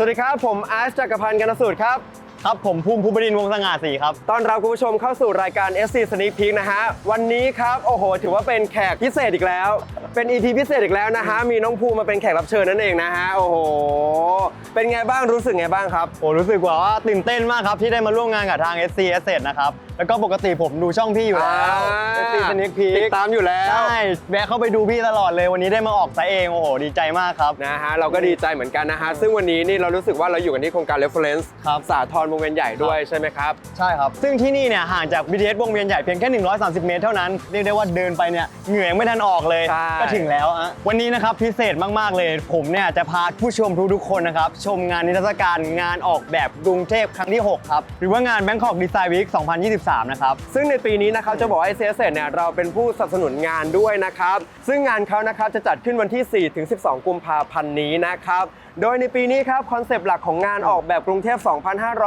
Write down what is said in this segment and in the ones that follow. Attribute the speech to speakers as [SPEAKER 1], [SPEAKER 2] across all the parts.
[SPEAKER 1] สวัสดีครับ ผมอาร์ตจักรพันธ์กนสูตรครับ
[SPEAKER 2] ครับ ผมภูมิภูบดินทร์วงศ์สง่าศรีครับ
[SPEAKER 1] ต้อนรับคุณผู้ชมเข้าสู่รายการ SC Sneak Peek นะฮะ วันนี้ครับ โอ้โห ถือว่าเป็นแขกพิเศษอีกแล้ว เป็น EP พิเศษอีกแล้วนะฮะ มีน้องภูมิมาเป็นแขกรับเชิญนั่นเองนะฮะ โอ้โห เป็นไงบ้างรู้สึกไงบ้างครับ
[SPEAKER 2] โอ้รู้สึกว่าว่าตื่นเต้นมากครับ ที่ได้มาร่วมงานกับทาง SC Asset นะครับ แล้วก็ปกติผมดูช่องพี่อยู่แล้ว
[SPEAKER 1] อ่า
[SPEAKER 2] SC Sneak Peek
[SPEAKER 1] ติดตามอยู่แล้ว
[SPEAKER 2] ใช่แวะเข้าไปดูพี่ตลอดเลยวันนี้ได้มาออกซะเองโอ้โหดีใจมากครับ
[SPEAKER 1] นะฮะเราก็ดีใจเหมือนกันนะฮะซึ่งวันนี้นี่เรารู้สึกว่าเราอยู่กันที่โครงการ reference
[SPEAKER 2] ครับ
[SPEAKER 1] สาทรวงเวียนใหญ่ด้วยใช่ไหมครับ
[SPEAKER 2] ใช่ครับซึ่งที่นี่เนี่ยห่างจาก BTS วงเวียนใหญ่เพียงแค่ 130 เมตรเท่านั้นเรียกได้ว่าเดินไปเนี่ยเหงื่อยังไม่ทันออกเลย
[SPEAKER 1] ใช่
[SPEAKER 2] ก็ถึงแล้วอะวันนี้นะครับพิเศษมากๆเลย ผมเนี่ยจะพาผู้ชมทุกๆคนนะครับชมงานนิทรรศการงานออกแบบกรุงเทพครั้งที่ 6 ครับ หรือว่างาน Bangkok Design Week 2023นะครับ
[SPEAKER 1] ซึ่งในปีนี้นะครับจะบอกว่า i c s เนี่ยเราเป็นผู้สนับสนุนงานด้วยนะครับ ซึ่งงานเขานะครับจะจัดขึ้นวันที่ 4 ถึง 12 กุมภาพันธ์นี้นะครับ โดยในปีนี้ครับคอนเซปต์หลักของงานออกแบบกรุงเทพ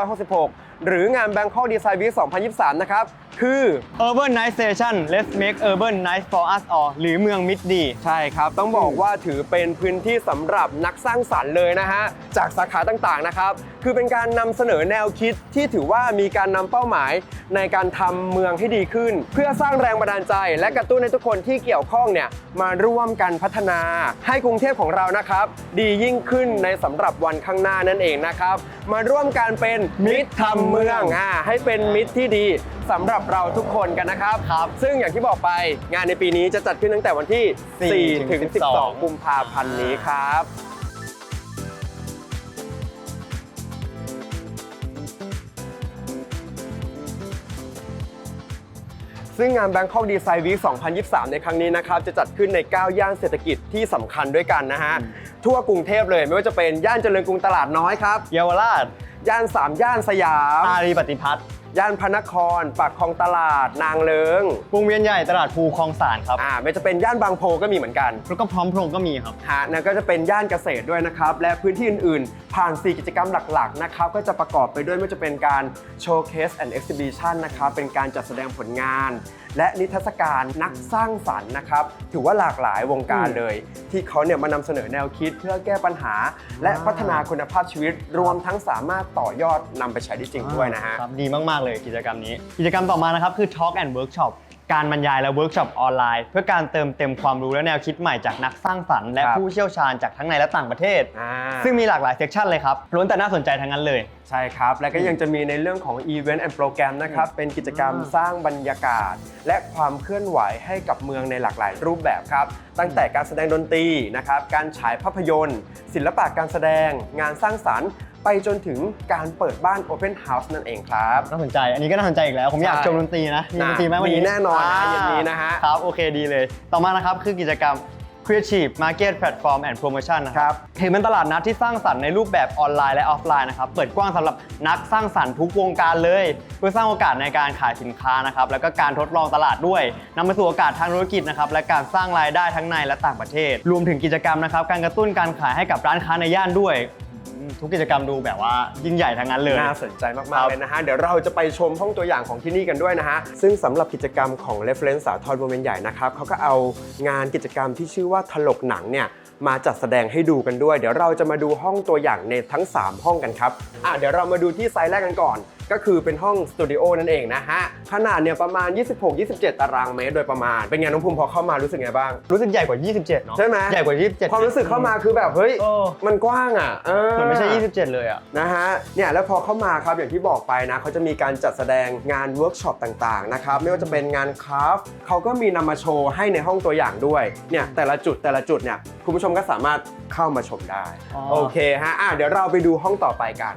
[SPEAKER 1] 2566 หรืองาน Bangkok Design Week 2023 นะครับ คือ
[SPEAKER 2] Urbanization Let's make urban nice for us all หรือเมืองมิตรดี
[SPEAKER 1] ใช่ครับ ต้องบอกว่าถือเป็นพื้นที่สำหรับนักสร้างสรรค์เลยนะฮะ จากสาขาต่างๆนะครับ คือเป็นการนำเสนอแนวคิดที่ถือว่ามีการนำเป้าหมายในการทำเมืองให้ดีขึ้น เพื่อสร้างแรงบันดาลใจ และกระตุ้นให้ทุกคนที่เกี่ยวข้องเนี่ยมาร่วมกันพัฒนา ให้กรุงเทพของเรานะครับ ดียิ่งขึ้นในสำหรับวันข้างหน้านั่นเองนะครับ มาร่วมกันเป็นมิตรทำเมืองอ่าให้เป็นมิตรที่ดีสำหรับเราทุกคนกันนะครับ
[SPEAKER 2] ครับ
[SPEAKER 1] ซึ่งอย่างที่บอกไปงานในปีนี้จะจัดขึ้นตั้งแต่วันที่4
[SPEAKER 2] 4
[SPEAKER 1] ถึง
[SPEAKER 2] ถึง
[SPEAKER 1] 12 กุมภาพันธ์นี้ครับ ซึ่งงาน Bangkok Design Week 2023 ในครั้งนี้นะครับ จะจัดขึ้นใน 9 ย่านเศรษฐกิจที่สำคัญด้วยกันนะฮะ ทั่วกรุงเทพเลยไม่ว่าจะเป็นย่านเจริญกรุงตลาดน้อยครับ
[SPEAKER 2] เยาวราช
[SPEAKER 1] ย่าน3ย่านสยาม
[SPEAKER 2] อารีปฏิพัฒน์
[SPEAKER 1] ย่านพระนคร ปากคลองตลาด นางเลิง
[SPEAKER 2] วงเวียนใหญ่ตลาดภูคลองสานครับ
[SPEAKER 1] อ่าไม่จะเป็นย่านบางโพก็มีเหมือนกัน
[SPEAKER 2] แล้วก็พร้อมพรงก็มีครับ
[SPEAKER 1] ฮะนั่นก็จะเป็นย่านเกษตรด้วยนะครับ และพื้นที่อื่นๆ ผ่าน 4 กิจกรรมหลักๆ นะครับ ก็จะประกอบไปด้วยไม่ว่าจะเป็นการโชว์เคสแอนด์เอ็กซิบิชันนะครับ เป็นการจัดแสดงผลงาน และนิทรรศการนักสร้างสรรค์นะครับ ถือว่าหลากหลายวงการเลย ที่เขาเนี่ยมานำเสนอแนวคิดเพื่อแก้ปัญหา และพัฒนาคุณภาพชีวิต รวมทั้งสามารถต่อยอดนำไปใช้ได้จริงด้วยนะฮะ
[SPEAKER 2] ครับดีมาก ๆ เลยกิจกรรมนี้ กิจกรรมต่อมานะครับคือ Talk and Workshop การบรรยายและเวิร์กช็อปออนไลน์ เพื่อการเติมเต็มความรู้และแนวคิดใหม่จากนักสร้างสรรค์และ
[SPEAKER 1] ครับ
[SPEAKER 2] ผู้เชี่ยวชาญจากทั้งในและต่างประเทศ
[SPEAKER 1] อ่า
[SPEAKER 2] ซึ่งมีหลากหลายเซกชันเลยครับล้วนแต่น่าสนใจทั้งนั้นเลย
[SPEAKER 1] ใช่ครับ และก็ยังจะมีในเรื่องของ Event and Program นะครับ เป็นกิจกรรมสร้างบรรยากาศ และความเคลื่อนไหวให้กับเมืองในหลากหลายรูปแบบครับ ตั้งแต่การแสดงดนตรีนะครับ การฉายภาพยนตร์ ศิลปะการแสดง งานสร้างสรรค์ ไปจนถึงการเปิดบ้าน Open House นั่นเองครับ
[SPEAKER 2] น่าสนใจ อันนี้ก็น่าสนใจอีกแล้ว ผมอยาก
[SPEAKER 1] ใช่
[SPEAKER 2] ชมดนตรีนะ มีดนตรีไหมวันนี้
[SPEAKER 1] มีแน่นอนนะาเย็นนี้นะฮะ
[SPEAKER 2] ครับ โอเคดีเลย ต่อมานะครับคือกิจกรรม Creative Market Platform and Promotion นะครับถือเป็นตลาดนัดที่สร้างสรรค์ในรูปแบบออนไลน์และออฟไลน์นะครับ เปิดกว้างสำหรับนักสร้างสรรค์ทุกวงการเลย เพื่อสร้างโอกาสในการขายสินค้านะครับ แล้วก็การทดลองตลาดด้วยนำไปสู่โอกาสทางธุรกิจนะครับ และการสร้างรายได้ทั้งในและต่างประเทศ รวมถึงกิจกรรมนะครับ การกระตุ้นการขายให้กับร้านค้าในย่านด้วยอืม ทุกกิจกรรมดูแบบว่ายิ่งใหญ่ทั้งนั้นเลย
[SPEAKER 1] น่าสนใจมาก
[SPEAKER 2] ครั
[SPEAKER 1] ๆ
[SPEAKER 2] บ
[SPEAKER 1] เลยนะฮะ เดี๋ยวเราจะไปชมห้องตัวอย่างของที่นี่กันด้วยนะฮะ ซึ่งสำหรับกิจกรรมของ Reference สาทรวงเวียนใหญ่นะครับเขาก็เอางานกิจกรรมที่ชื่อว่าถลกหนังเนี่ย มาจัดแสดงให้ดูกันด้วย เดี๋ยวเราจะมาดูห้องตัวอย่างในทั้ง 3 ห้องกันครับ อะเดี๋ยวเรามาดูที่ไซส์แรกกันก่อนก็คือเป็นห้องสตูดิโอนั่นเองนะฮะ ขนาดเนี่ยประมาณ 26-27 ตารางเมตรโดยประมาณ เป็นไงน้องภูมิพอเข้ามารู้สึกไงบ้าง
[SPEAKER 2] รู้สึกใหญ่กว่า 27 เนาะ
[SPEAKER 1] ใช่ไหม
[SPEAKER 2] ใหญ่กว่า 27
[SPEAKER 1] ความรู้สึกเข้ามาคือแบบเฮ้ย
[SPEAKER 2] เออ
[SPEAKER 1] มันกว้างอะเออ
[SPEAKER 2] มันไม่ใช่ 27 เลยอะ
[SPEAKER 1] นะฮะ เนี่ยแล้วพอเข้ามาครับอย่างที่บอกไปนะเขาจะมีการจัดแสดงงานเวิร์กช็อปต่างๆนะครับไม่ว่าจะเป็นงานคราฟต์เขาก็มีนำมาโชว์ให้ในห้องตัวอย่างด้วยเนี่ยแต่ละจุดแต่ละจุดเนี่ยคุณผู้ชมก็สามารถเข้ามาชมได้
[SPEAKER 2] อ๋อ
[SPEAKER 1] โอเคฮะอะเดี๋ยวเราไปดูห้องต่อไปกัน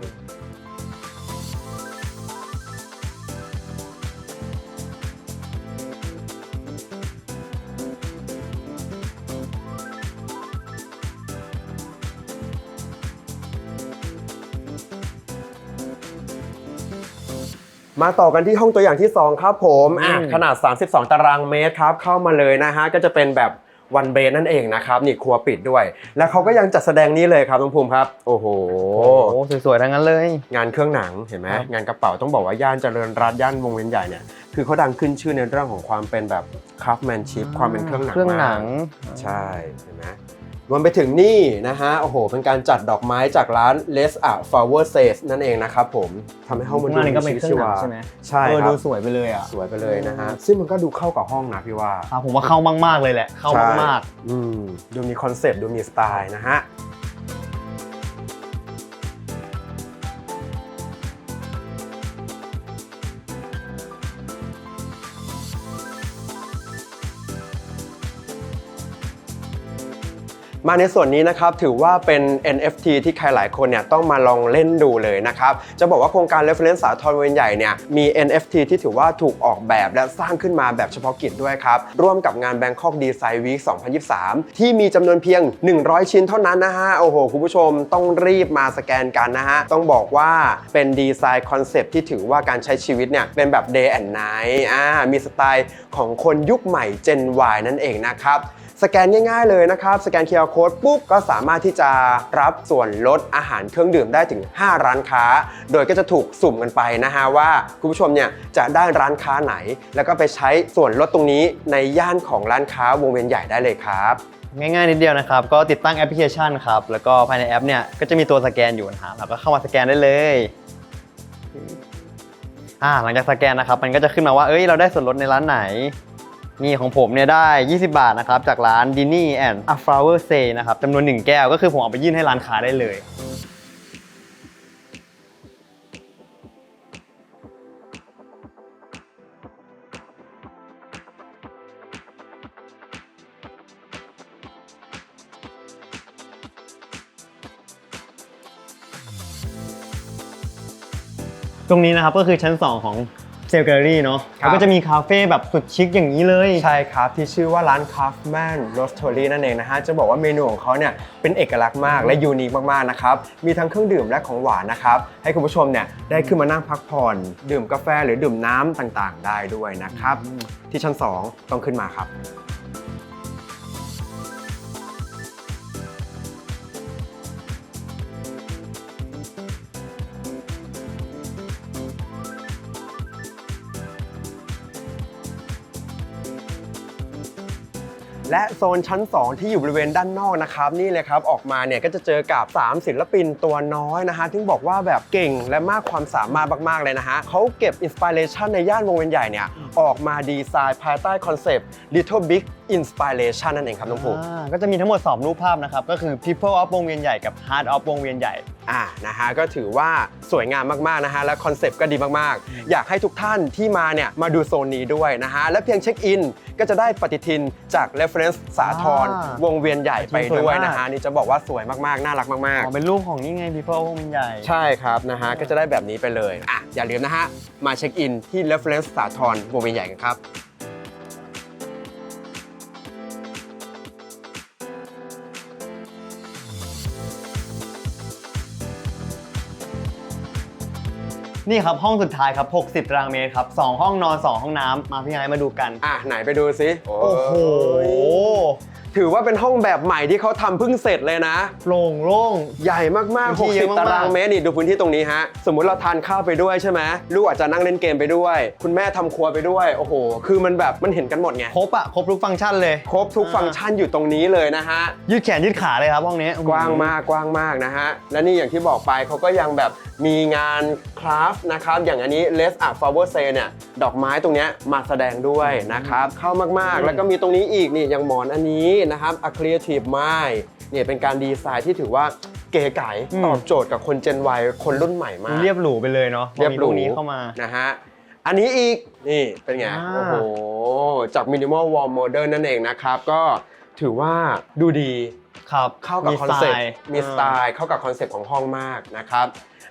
[SPEAKER 1] มาต่อกันที่ห้องตัวอย่างที่ 2 ครับผมอะ
[SPEAKER 2] อืม
[SPEAKER 1] ขนาด 32 ตารางเมตรครับ เข้ามาเลยนะฮะ ก็จะเป็นแบบวันเบนนั่นเองนะครับ นี่ครัวปิดด้วย แล้วเขาก็ยังจัดแสดงนี้เลยครับน้องภูมิครับ โอ้โห
[SPEAKER 2] โอ้สวยๆทั้งนั้นเลย
[SPEAKER 1] งานเครื่องหนังเห็นไหม
[SPEAKER 2] ครับ
[SPEAKER 1] งานกระเป๋าต้องบอกว่าย่านเจริญรัตน์ย่านวงเวียนใหญ่เนี่ยคือเขาดังขึ้นชื่อในเรื่องของความเป็นแบบคราฟแมนชิพความเป็นเครื่องหนัง
[SPEAKER 2] เครื่องหนัง
[SPEAKER 1] มากใช่เห็นไหม รวมไปถึงนี่นะฮะ โอ้โห เป็นการจัดดอกไม้จากร้าน Les a Flower s a y นั่นเองนะครับผมทำให้ห้องมันดู
[SPEAKER 2] ข้างหน้านี่ก็เป็น
[SPEAKER 1] ชีวิตชีวา
[SPEAKER 2] เครื่องหนังใช่ไหม
[SPEAKER 1] ใช่
[SPEAKER 2] เออ
[SPEAKER 1] ครั
[SPEAKER 2] ดู
[SPEAKER 1] บ
[SPEAKER 2] สวยไปเลยอะ
[SPEAKER 1] สวยไปเลยนะฮะ ซึ่งมันก็ดูเข้ากับห้องนะพี่ว่า
[SPEAKER 2] ครับผมว่าเข้ามาก ๆ เลยแหละ เข้า
[SPEAKER 1] ใช่
[SPEAKER 2] มาก
[SPEAKER 1] อืมดูมีคอนเซปต์ดูมีสไตล์นะฮะ มาในส่วนนี้นะครับถือว่าเป็น NFT ที่ใครหลายคนเนี่ยต้องมาลองเล่นดูเลยนะครับ จะบอกว่าโครงการ Reference สาทรเวนใหญ่เนี่ยมี NFT ที่ถือว่าถูกออกแบบและสร้างขึ้นมาแบบเฉพาะกิจด้วยครับ ร่วมกับงาน Bangkok Design Week 2023 ที่มีจำนวนเพียง 100 ชิ้นเท่านั้นนะฮะ โอ้โห คุณผู้ชมต้องรีบมาสแกนกันนะฮะ ต้องบอกว่าเป็นดีไซน์คอนเซปที่ถือว่าการใช้ชีวิตเนี่ยเป็นแบบ day and night อ่ามีสไตล์ของคนยุคใหม่ Gen Y นั่นเองนะครับ สแกนง่ายๆเลยนะครับสแกน QR Code ปุ๊บก็สามารถที่จะรับส่วนลดอาหารเครื่องดื่มได้ถึง 5 ร้านค้า โดยก็จะถูกสุ่มกันไปนะฮะว่าคุณผู้ชมเนี่ยจะได้ร้านค้าไหน แล้วก็ไปใช้ส่วนลดตรงนี้ในย่านของร้านค้าวงเวียนใหญ่ได้เลยครับ
[SPEAKER 2] ง่ายๆนิดเดียวนะครับ ก็ติดตั้งแอปพลิเคชันครับ แล้วก็ภายในแอปเนี่ยก็จะมีตัวสแกนอยู่นะฮะเราก็เข้ามาสแกนได้เลยอ่าหลังจากสแกนนะครับ มันก็จะขึ้นมาว่าเอ้ยเราได้ส่วนลดในร้านไหน นี่ของผมเนี่ยได้ 20 บาทนะครับ จากร้าน d i n n y and a Flower Say นะครับจำนวน 1 แก้วก็คือผมเอาไปยื่นให้ร้านค้าได้เลยตรงนี้นะครับก็คือชั้น 2 ของ ลล์แกลเลอรี่เนาะ
[SPEAKER 1] ครับ
[SPEAKER 2] แล้วก็จะมีคาเฟ่แบบสุดชิคอย่างนี้เลย
[SPEAKER 1] ใช่ครับที่ชื่อว่าร้าน Kaufman Roastery นั่นเองนะฮะจะบอกว่าเมนูของเขาเนี่ยเป็นเอกลักษณ์มากและยูนิคมากๆนะครับมีทั้งเครื่องดื่มและของหวานนะครับให้คุณผู้ชมเนี่ยได้ขึ้นมานั่งพักผ่อน ดื่มกาแฟหรือดื่มน้ำต่างๆ ได้ด้วยนะครับที่ชั้น 2 ต้องขึ้นมาครับ และโซนชั้น 2 ที่อยู่บริเวณด้านนอกนะครับนี่เลยครับออกมาเนี่ยก็จะเจอกับ 3 ศิลปินตัวน้อยนะฮะที่บอกว่าแบบเก่งและมากความสามารถมากๆเลยนะฮะเขาเก็บอินสปิเรชันในย่านวงเวียนใหญ่เนี่ยออกมาดีไซน์ภายใต้คอนเซปต์ Little Big Inspiration นั่นเองครับน้องภูมิ
[SPEAKER 2] อ่าก็จะมีทั้งหมด 2 รูปภาพนะครับ ก็คือ People of วงเวียนใหญ่กับ Heart of วงเวียนใหญ่
[SPEAKER 1] อ่านะฮะก็ถือว่าสวยงามมากๆนะฮะและคอนเซปต์ก็ดีมากๆ อยากให้ทุกท่านที่มาเนี่ยมาดูโซนนี้ด้วยนะฮะและเพียงเช็คอินก็จะได้ปฏิทินจาก Reference สาทร
[SPEAKER 2] อ่าว
[SPEAKER 1] งเวียนใหญ่ไป
[SPEAKER 2] สวย
[SPEAKER 1] ด้วย
[SPEAKER 2] มาก
[SPEAKER 1] นะฮะนี่จะบอกว่าสวยมากๆ น่ารักมาก
[SPEAKER 2] อ๋อเป็นรูปของนี่ไง People of วงเวียนใหญ่
[SPEAKER 1] ๆใช่ครับนะฮะก็จะได้แบบนี้ไปเลยอะอย่าลืมนะฮะมาเช็คอินที่ Reference สาทรวงเวียนใหญ่กันครับ
[SPEAKER 2] นี่ครับห้องสุดท้ายครับ 60 ตารางเมตรครับ 2 ห้องนอน 2 ห้องน้ำมาพี่ไอ้มาดูกัน
[SPEAKER 1] อะไหนไปดูซิ
[SPEAKER 2] โอ้โห
[SPEAKER 1] ถือว่าเป็นห้องแบบใหม่ที่เขาทำเพิ่งเสร็จเลยนะ
[SPEAKER 2] โปร่งโล่ง
[SPEAKER 1] ใหญ่มาก
[SPEAKER 2] พื้นที่เยอะ
[SPEAKER 1] ๆ
[SPEAKER 2] มากๆ
[SPEAKER 1] 60ตารางเมตรนี่ดูพื้นที่ตรงนี้ฮะ สมมุติเราทานข้าวไปด้วยใช่ไหมลูกอาจจะนั่งเล่นเกมไปด้วย คุณแม่ทำครัวไปด้วย โอ้โห คือมันแบบมันเห็นกันหมดไง
[SPEAKER 2] ครบอะครบทุกฟังก์ชันเลย
[SPEAKER 1] ครบทุกฟังก์ชันอยู่ตรงนี้เลยนะฮะ
[SPEAKER 2] ยืดแขนยืดขาเลยครับห้องนี้
[SPEAKER 1] กว้างมากกว้างมากนะฮะ และนี่อย่างที่บอกไปเขาก็ยังแบบมีงานคราฟต์นะครับ อย่างอันนี้ Les a Flower Say เนี่ย ดอกไม้ตรงเนี้ยมาแสดงด้วยนะครับ เข้ามากๆ แล้วก็มีตรงนี้อีกนี่อย่างหมอนอันนี้นะครับ A Creative Mind เนี่ยเป็นการดีไซน์ที่ถือว่าเก๋ไก๋ตอบโจทย์กับคน Gen Y คนรุ่นใหม่มาก
[SPEAKER 2] เรียบหรูไปเลยเนาะ
[SPEAKER 1] เรียบหรู
[SPEAKER 2] พอมีพวกนี้เข้ามา
[SPEAKER 1] นะฮะอันนี้อีกนี่เป็นไง
[SPEAKER 2] อ่า
[SPEAKER 1] โอ้โหจาก Minimal Wall Modern นั่นเองนะครับ ก็ถือว่าดูดี
[SPEAKER 2] ครับ
[SPEAKER 1] เข้ากับ
[SPEAKER 2] มี
[SPEAKER 1] คอนเซ็ปต์
[SPEAKER 2] สไล์
[SPEAKER 1] มีสไตล์เข้ากับคอนเซ็ปต์ของห้องมากนะครับ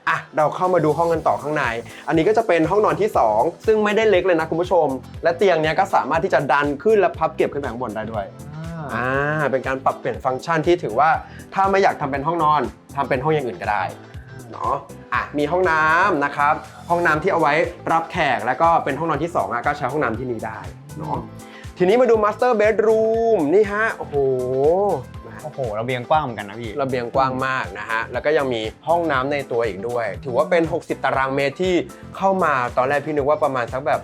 [SPEAKER 1] อะเราเข้ามาดูห้องกันต่อข้างใน อันนี้ก็จะเป็นห้องนอนที่ 2 ซึ่งไม่ได้เล็กเลยนะคุณผู้ชม และเตียงเนี้ยก็สามารถที่จะดันขึ้นและพับเก็บขึ้นไปข้างบนได้ด้วย
[SPEAKER 2] อ่า
[SPEAKER 1] เป็นการปรับเปลี่ยนฟังก์ชันที่ถือว่าถ้าไม่อยากทำเป็นห้องนอนทำเป็นห้องอย่างอื่นก็ได้เนาะอะมีห้องน้ำนะครับ ห้องน้ำที่เอาไว้รับแขกแล้วก็เป็นห้องนอนที่2อะก็ใช้ห้องน้ำที่นี่ได้เนาะทีนี้มาดูมาสเตอร์เบดรูมนี่ฮะโอ้โห
[SPEAKER 2] โอ้โหระเบียงกว้างเหมือนกันนะพี่
[SPEAKER 1] ระเบียงกว้างมากนะฮะ แล้วก็ยังมีห้องน้ำในตัวอีกด้วย ถือว่าเป็น 60 ตารางเมตรที่เข้ามาตอนแรกพี่นึกว่าประมาณสักแบบ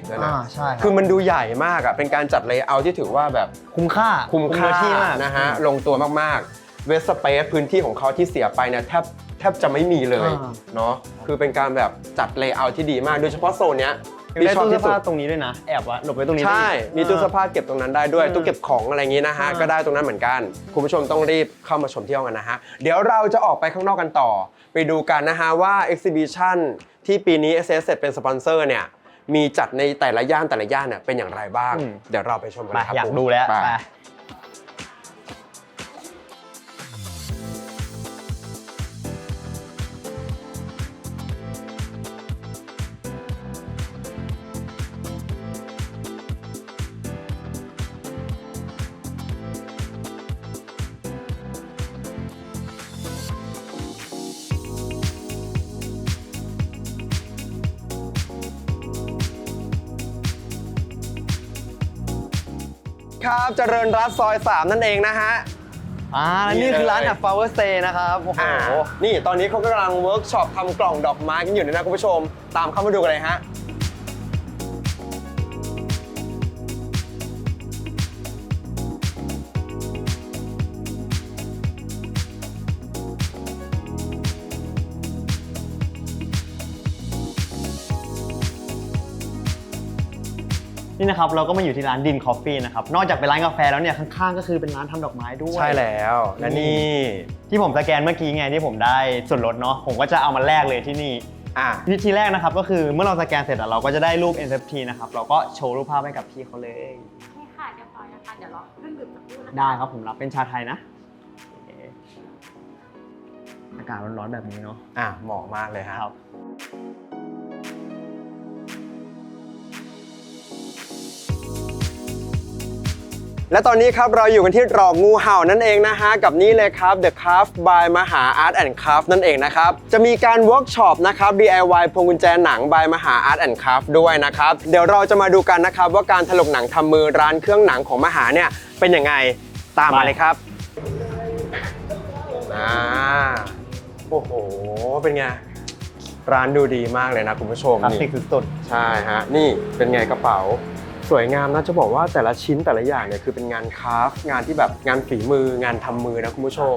[SPEAKER 1] 65-70แล้วนะ
[SPEAKER 2] อ่าใช่
[SPEAKER 1] คือมันดูใหญ่มากอะเป็นการจัดเลเยอร์ที่ถือว่าแบบ
[SPEAKER 2] คุ้มค่า
[SPEAKER 1] คุ้มค่า
[SPEAKER 2] เนื้อที่มาก
[SPEAKER 1] นะฮะ ลงตัวมากๆ เวสเปซพื้นที่ของเขาที่เสียไปเนี่ยแทบแทบจะไม่มีเลย
[SPEAKER 2] อ่า
[SPEAKER 1] เนาะคือเป็นการแบบจัดเลเยอร์ที่ดีมาก โดยเฉพาะโซนเนี้ย
[SPEAKER 2] มี
[SPEAKER 1] พี่ชอบ
[SPEAKER 2] ตู้เสื้
[SPEAKER 1] ที่
[SPEAKER 2] อ
[SPEAKER 1] สุด
[SPEAKER 2] ผ้าตรงนี้ด้วยนะ แอบว่าหลบไว้ตรงนี้
[SPEAKER 1] ใช่
[SPEAKER 2] ได้
[SPEAKER 1] มีตู้เสื้อผ้าเก็บตรงนั้นได้ด้วย
[SPEAKER 2] อืม
[SPEAKER 1] ตู้เก็บของอะไรอย่างนี้นะฮะ
[SPEAKER 2] อ่า
[SPEAKER 1] ก็ได้ตรงนั้นเหมือนกันคุณผู้ชมต้องรีบเข้ามาชมเที่ยวกันนะฮะเดี๋ยวเราจะออกไปข้างนอกกันต่อ ไปดูกันนะฮะว่า exhibition ที่ปีนี้ s s เป็นสปอนเซอร์เนี่ยมีจัดในแต่ละย่านแต่ละย่านเนี่ยเป็นอย่างไรบ้าง
[SPEAKER 2] อืม
[SPEAKER 1] เดี๋ยวเราไปชมกัน
[SPEAKER 2] ไป
[SPEAKER 1] นะครับ
[SPEAKER 2] อยาก
[SPEAKER 1] ผม
[SPEAKER 2] ดูแล้ว
[SPEAKER 1] ไป ครับเจริญรัตน์ซอย 3 นั่นเองนะฮะ
[SPEAKER 2] อ่าและ
[SPEAKER 1] นี่
[SPEAKER 2] นี่คือร้าน
[SPEAKER 1] เลย
[SPEAKER 2] อะ flower stay นะครับ โอ้โห
[SPEAKER 1] อ่านี่ตอนนี้เขากำลังเวิร์กช็อปทำกล่องดอกไม้กันอยู่นะคุณผู้ชม ตามเข้ามาดูกันเลยฮะ
[SPEAKER 2] นี่นะครับเราก็มาอยู่ที่ร้านดินคอฟฟี่นะครับนอกจากเป็นร้านกาแฟแล้วเนี่ยข้างๆก็คือเป็นร้านทำดอกไม้ด้วย
[SPEAKER 1] ใช่แล้วและนี่
[SPEAKER 2] ที่ผมสแกนเมื่อกี้ไงที่ผมได้ส่วนลดเนาะผมก็จะเอามาแลกเลยที่นี่
[SPEAKER 1] อะ
[SPEAKER 2] วิธีแรกนะครับก็คือเมื่อเราสแกนเสร็จอะเราก็จะได้รูป NFT นะครับเราก็โชว์รูปภาพให้กับพี่เขาเลย
[SPEAKER 3] นี่ค่ะเรียบร้อยนะคะเดี๋ยวรอเครื่องดื่มสักครู่นะคะ
[SPEAKER 2] ได้ครับผมรับเป็นชาไทยนะโอเคอากาศร้อนๆแบบนี้เนาะ
[SPEAKER 1] อะเหมาะมากเลยฮะ
[SPEAKER 2] ครับ
[SPEAKER 1] และตอนนี้ครับเราอยู่กันที่ตรอกงูเห่านั่นเองนะฮะกับนี่เลยครับ The Craft by มหา Art and Craft นั่นเองนะครับจะมีการเวิร์กช็อปนะครับ DIY พวงกุญแจหนัง by มหา Art and Craft ด้วยนะครับเดี๋ยวเราจะมาดูกันนะครับว่าการถลกหนังทำมือร้านเครื่องหนังของมหาเนี่ยเป็นยังไงตามมาเลยครับอ่าโอ้โหเป็นไงร้านดูดีมากเลยนะคุณผู้ชม
[SPEAKER 2] คลาส
[SPEAKER 1] นี่
[SPEAKER 2] สิกสุด
[SPEAKER 1] ใช่ฮะนี่เป็นไงกระเป๋า สวยงามนะจะบอกว่าแต่ละชิ้นแต่ละอย่างเนี่ยคือเป็นงานคราฟต์งานที่แบบงานฝีมืองานทำมือนะคุณผู้ชม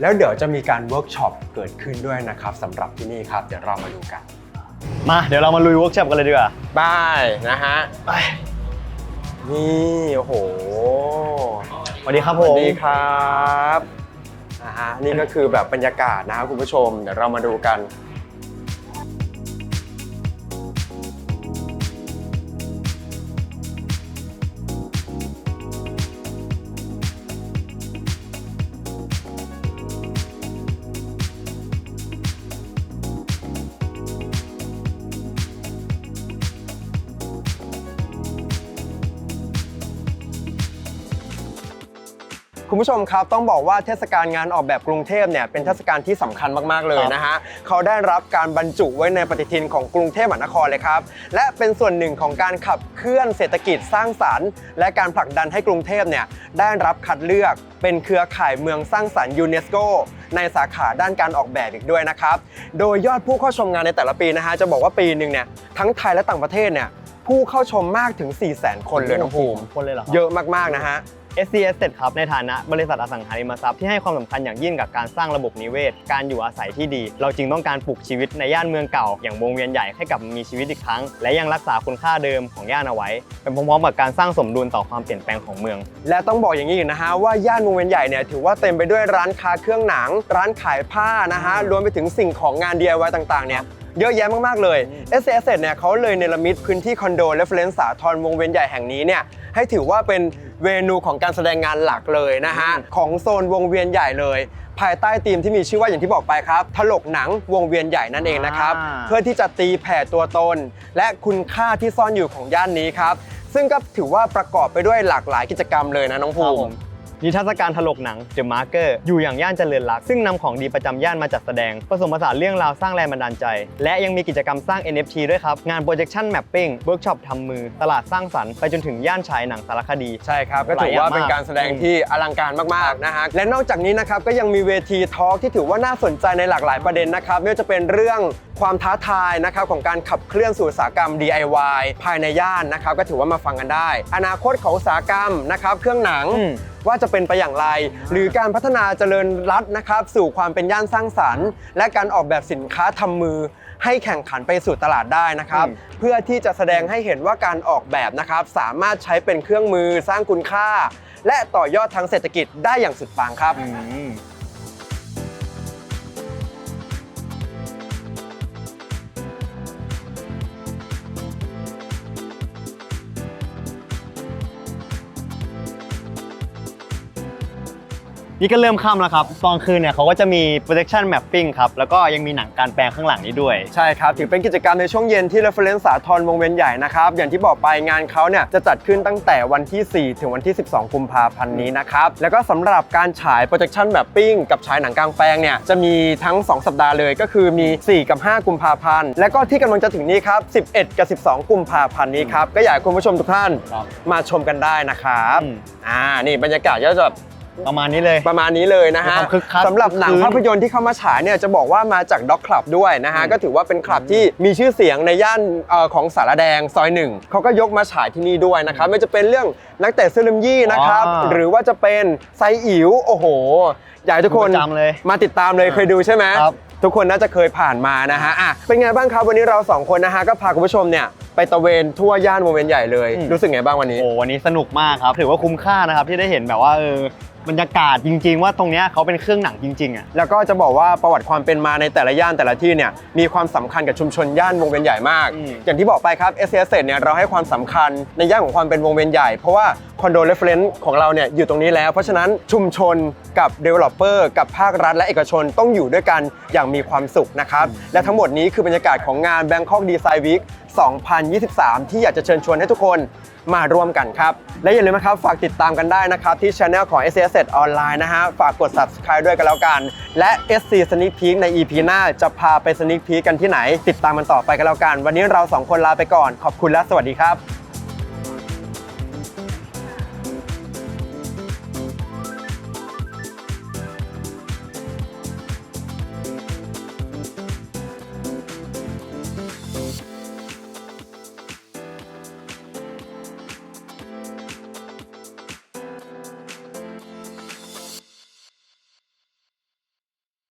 [SPEAKER 1] แล้วเดี๋ยวจะมีการเวิร์กช็อปเกิดขึ้นด้วยนะครับสำหรับที่นี่ครับเดี๋ยวเรามาดูกัน
[SPEAKER 2] ๆมาเดี๋ยวเรามาลุยเวิร์กช็อปกันเลยดีกว่า
[SPEAKER 1] บายนะฮะ
[SPEAKER 2] ไป
[SPEAKER 1] นี่โอ้โห
[SPEAKER 2] สวัสดีครับ
[SPEAKER 1] ส
[SPEAKER 2] ผ
[SPEAKER 1] วัส
[SPEAKER 2] ม
[SPEAKER 1] ดีครับนะฮะนี่ก็คือแบบบรรยากาศนะครับคุณผู้ชมเดี๋ยวเรามาดูกัน คุณผู้ชมครับต้องบอกว่าเทศกาลงานออกแบบกรุงเทพเนี่ยเป็นเทศกาลที่สำคัญมากๆเลยนะฮะเขาได้รับการบรรจุไว้ในปฏิทินของกรุงเทพมหานครเลยครับและเป็นส่วนหนึ่งของการขับเคลื่อนเศรษฐกิจสร้างสรรค์ และการผลักดันให้กรุงเทพเนี่ยได้รับคัดเลือกเป็นเครือข่ายเมืองสร้างสรรค์ยูเนสโกในสาขาด้านการออกแบบอีกด้วยนะครับโดยยอดผู้เข้าชมงานในแต่ละปีนะฮะจะบอกว่าปีหนึ่งเนี่ยทั้งไทยและต่างประเทศเนี่ย ผู้เข้าชมมากถึง 4 0 0 0 0 0 คนเลยน้องภูมิ
[SPEAKER 2] คนเลยเหรอครับ
[SPEAKER 1] เยอะมากๆนะฮะ
[SPEAKER 2] SC Estate ครับในฐานะบริษัทอสังหาริมทรัพย์ที่ให้ความสำคัญอย่างยิ่งกับการสร้างระบบนิเวศ การอยู่อาศัยที่ดี เราจึงต้องการปลูกชีวิตในย่านเมืองเก่า อย่างวงเวียนใหญ่ให้กลับมามีชีวิตอีกครั้ง และยังรักษาคุณค่าเดิมของย่านเอาไว้เป็นพร้อมๆกับการสร้างสมดุลต่อความเปลี่ยนแปลงของเมือง
[SPEAKER 1] และต้องบอกอย่างนี้อีกนะฮะว่าย่านวงเวียนใหญ่เนี่ยถือว่าเต็มไปด้วยร้านค้าเครื่องหนัง ร้านขายผ้านะฮะรวมไปถึงสิ่งของงาน DIY ต่างๆเนี่ย เยอะแยะมากๆเลย s s เนี่ยเขาเลยเนรมิตพื้นที่คอนโดและเฟรนสาทรวงเวียนใหญ่แห่งนี้เนี่ยให้ถือว่าเป็นเวนูของการแสดงงานหลักเลยนะฮะ ของโซนวงเวียนใหญ่เลย ภายใต้ธีมที่มีชื่อว่าอย่างที่บอกไปครับถลกหนังวงเวียนใหญ่นั่นเองนะครับ
[SPEAKER 2] อ่า
[SPEAKER 1] เพื่อที่จะตีแผ่ตัวตน และคุณค่าที่ซ่อนอยู่ของย่านนี้ครับซึ่งก็ถือว่าประกอบไปด้วยหลากหลายกิจกรรมเลยนะน้องภู
[SPEAKER 2] ครับผ
[SPEAKER 1] มิ
[SPEAKER 2] ม นิทรรศการถลกหนัง The Marker อยู่อย่างย่านเจริญรักซึ่งนำของดีประจำย่านมาจัดแสดง ผสมผสานเรื่องราวสร้างแรงบันดาลใจ และยังมีกิจกรรมสร้าง NFT ด้วยครับ งาน projection mapping เวิร์กช็อปทำมือ ตลาดสร้างสรรค์ไปจนถึงย่านฉายหนังสารคดี
[SPEAKER 1] ใช่ครับ ก็ถือว่าเป็นการแสดงที่อลังการมากๆนะฮะและนอกจากนี้นะครับก็ยังมีเวทีทอล์กที่ถือว่าน่าสนใจในหลากหลายประเด็นนะครับไม่ว่าจะเป็นเรื่องความท้าทายนะครับของการขับเคลื่อนสู่อุตสาหกรรม DIY ภายในย่านนะครับก็ถือว่ามาฟังกันได้ อนาคตของอุตสาหกรรมนะครับเครื่องหนัง
[SPEAKER 2] อืม
[SPEAKER 1] ว่าจะเป็นไปอย่างไร หรือการพัฒนาเจริญรัฐนะครับ สู่ความเป็นย่านสร้างสรรค์ และการออกแบบสินค้าทำมือ ให้แข่งขันไปสู่ตลาดได้นะครับ เพื่อที่จะแสดงให้เห็นว่าการออกแบบนะครับ สามารถใช้เป็นเครื่องมือสร้างคุณค่า และต่อยอดทางเศรษฐกิจได้อย่างสุดปังครับ
[SPEAKER 2] นี่ก็เริ่มค่ำแล้วครับตอนคืนเนี่ยเขาก็จะมี projection mapping ครับ แล้วก็ยังมีหนังการแปลงข้างหลังนี้ด้วย
[SPEAKER 1] ใช่ครับ ถือเป็นกิจกรรมในช่วงเย็นที่ Reference สาทรวงเวียนใหญ่นะครับ อย่างที่บอกไปงานเขาเนี่ยจะจัดขึ้นตั้งแต่วันที่ 4 ถึงวันที่ 12 กุมภาพันธ์นี้นะครับ แล้วก็สำหรับการฉาย projection mapping กับฉายหนังกลางแปลงเนี่ยจะมีทั้ง 2 สัปดาห์เลยก็คือมี 4 กับ 5 กุมภาพันธ์แล้วก็ที่กำลังจะถึงนี้ครับ 11 กับ 12 กุมภาพันธ์นี้ครับก็อยากให้คุณผู้ชมทุกท่าน
[SPEAKER 2] ครับ
[SPEAKER 1] มาชมกันได้นะครับ
[SPEAKER 2] อืม
[SPEAKER 1] อ่านี่บรรยากาศก็จะแบบ
[SPEAKER 2] ประมาณนี้เลย
[SPEAKER 1] ประมาณนี้เลยนะฮะ
[SPEAKER 2] มีความคึกคัก
[SPEAKER 1] สำหรับหนัง
[SPEAKER 2] คึกคืน
[SPEAKER 1] ภาพยนตร์ที่เข้ามาฉายเนี่ยจะบอกว่ามาจากด็อกคลับด้วยนะฮะ
[SPEAKER 2] อืม
[SPEAKER 1] ก็ถือว่าเป็นคลับที่มีชื่อเสียงในย่านเอ่อของสารแดงซอยหนึ่งเขาก็ยกมาฉายที่นี่ด้วยนะครับไม่ว่าจะเป็นเรื่องนักเตะเซเลมยี่นะครับ
[SPEAKER 2] ว้าว
[SPEAKER 1] หรือว่าจะเป็นไซอิ๋วโอ้โห อยากให้ทุกคน
[SPEAKER 2] ประจำเลย
[SPEAKER 1] มาติดตามเลยเคยดูใช่ไหม
[SPEAKER 2] ครับ
[SPEAKER 1] ทุกคนน่าจะเคยผ่านมานะฮะอะเป็นไงบ้างครับวันนี้เราสองคนนะฮะก็พาคุณผู้ชมเนี่ยไปตะเวนทั่วย่านวงเวียนใหญ่เลย
[SPEAKER 2] อืม
[SPEAKER 1] รู้สึกไงบ้างวันนี้
[SPEAKER 2] โอ้วันนี้สนุกมากครับ ถือว่าคุ้มค่านะครับที่ได้เห็นแบบว่าเออ บรรยากาศจริง ๆ ว่าตรงเนี้ยเขาเป็นเครื่องหนังจริงๆอะ
[SPEAKER 1] แล้วก็จะบอกว่าประวัติความเป็นมาในแต่ละย่านแต่ละที่เนี่ยมีความสำคัญกับชุมชนย่านวงเวียนใหญ่มาก
[SPEAKER 2] อืม
[SPEAKER 1] อย่างที่บอกไปครับ s อ s เนี่ยเราให้ความสำคัญในย่านของความเป็นวงเวียนใหญ่ เพราะว่าคอนโดเรฟเฟรนซ์ของเราเนี่ยอยู่ตรงนี้แล้ว เพราะฉะนั้นชุมชนกับ Developer กับภาครัฐและเอกชนต้องอยู่ด้วยกันอย่างมีความสุขนะครับ และทั้งหมดนี้คือบรรยากาศของงาน Bangkok Design Week 2023 ที่อยากจะเชิญชวนให้ทุกคน มาร่วมกันครับ และอย่าลืมนะครับ ฝากติดตามกันได้นะครับ ที่ช anel ของ s อ s ออนไลน์นะฮะ ฝากกด subscribe ด้วยกันแล้วกัน และ SC Sneak Peek ใน EP หน้าจะพาไป Sneak Peek กันที่ไหน ติดตามมันต่อไปกันแล้วกัน วันนี้เราสองคนลาไปก่อนขอบคุณและสวัสดีครับ